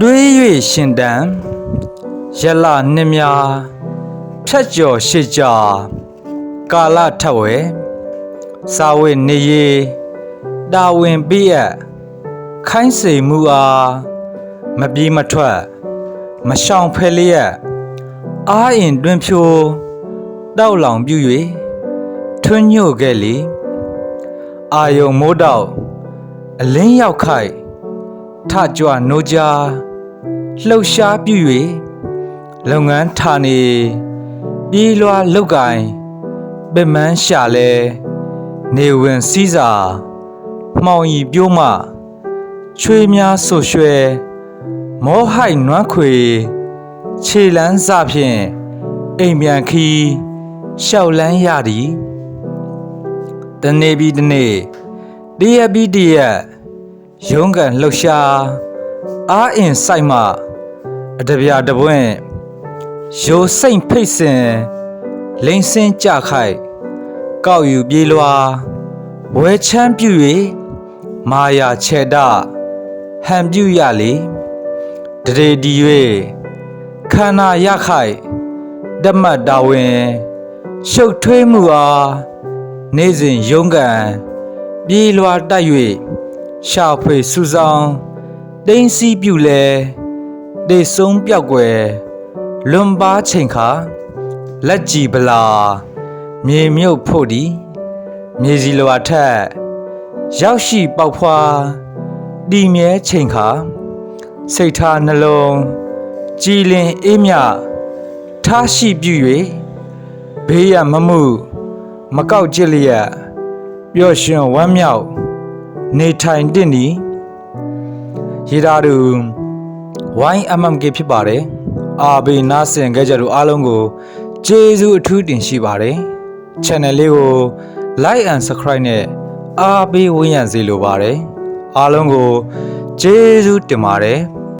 တွေး၍ရှင်တန်ရလနှစ်များဖြတ်ကျော်ရှစ်ကြာကာလထက်ဝဲစာဝေနေရီတာဝန်ပြည့်ရခိုင်းစေမှုအားမပြေးမထွက် မရှောင်ဖဲလျက်အားအင်တွင်ဖြိုးတောက်လောင်ပြု၍ထွန်းညို့ခဲ့လေအာယုံမိုးတောက်အလင်းရောက်ခိုက်ထကြွနိုးကြား လှုပ်ရှားပြု၍လုပ်ငန်းဌာနေပြေးလွှာလုတ်ကင်ပင်မန်းရှာလဲနေဝင်စည်းစာမှောင်ရီပြိုးမှချွေးများဆွရွှဲမောဟိုက်နွမ်းခွေခြေလန်းစဖြင့်အိမ်ပြန်ခီးရှောက်လန်းရသည်တနေ့ပြီးတနေ့တရက်ပြီးတရက်ရုံးကန်လှုပ်ရှားအားအင်ဆိုင်မှ အတပြာတပွင့်ရိုစိတ်ဖိတ်စင်လိန်စင်းကြခိုက်ကောက်ယူပြေးလွှာဝဲချမ်းပြူ၍မာယာခြေဒဟန်ပြူရလေတရေဒီ၍ခန္ဓာရခိုက်ဓမ္မတာဝင်ရှုပ်ထွေးမှုအားနေ့စဉ်ရုံးကန်ပြေးလွှာတိုက်၍ရှာဖွေစူဆောင်တိမ့်စီပြူလဲ တေဆုံးပြောက်ွယ်လွန်ပါချိန်ခါလက်ကြည်ပလာမြေမြုပ်ဖို့ဒီမြေစီလွာထက်ရောက်ရှိပေါက်ဖွာတီမြဲချိန်ခါစိတ်ထားနှလုံးကြည်လင်အေးမြထားရှိပြု၍ဘေးရမမှုမကောက်ကြစ်လျက်ပျော်ရွှင်ဝမ်းမြောက်နေထိုင်တင့်သည်ရေဓာတူ YMMK ဖြစ်ပါတယ်အာဘေနာဆင်ခဲ့ကြတို့အားလုံးကိုကျေးဇူးအထူးတင်ရှိပါတယ် channel လေးကို like and subscribe နဲ့အားပေးဝန်းရံစေလိုပါတယ်အားလုံးကိုကျေးဇူးတင်ပါတယ်